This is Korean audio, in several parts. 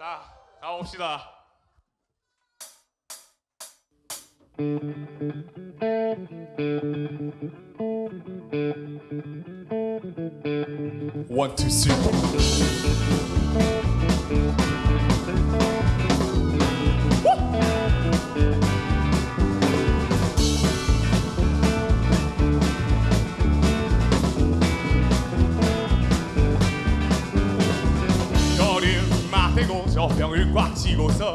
자, 가봅시다. 원, 투, 쓰 마대고 저 병을 꽉 쥐고서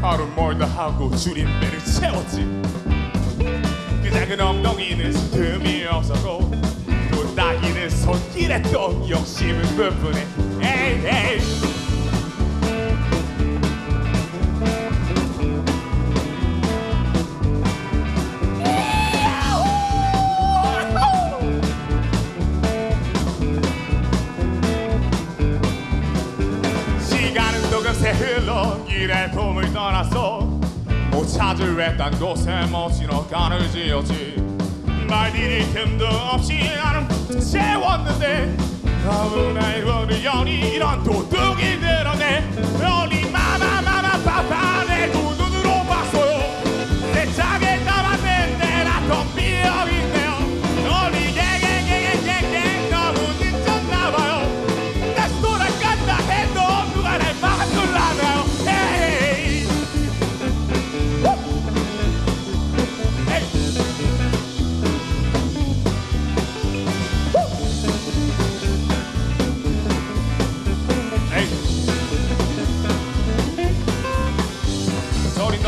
하루 멀다 하고 줄인 배를 채웠지? 그 작은 엉덩이는 틈이 없었고 또 따기는 손길에 또 욕심은 뿐뿐해. 에이 에이 길의 품을 떠났어 못 찾을 외딴 곳에 멋진 어간을 지었지. 말들이 틈도 없이 나는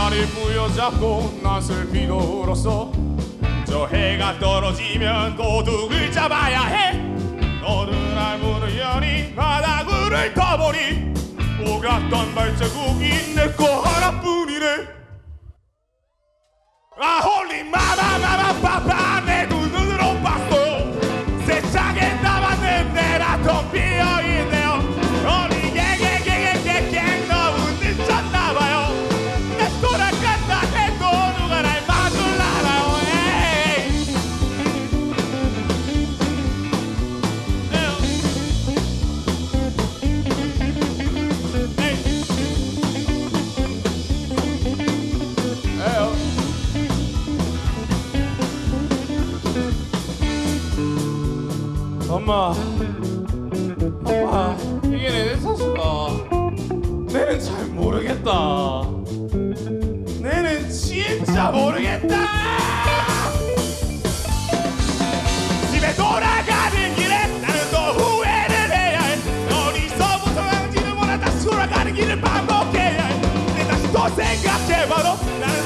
다리 부여잡고 난 슬피도 울었어 저 해가 떨어지면 도둑을 잡아야 해. 너는 알무는 연이 바닥을 떠보니 오갔던 발자국이 내 거 하나뿐 엄마. 엄마 이게 내 사수가 내는 잘 모르겠다. 내는 진짜 모르겠다. 집에 돌아가는 길에 나는 또 후회를 해야 해. 어디서부터 한지도 몰라다 돌아가는 길을 반복해야 해내 다시 또 생각해봐도 나는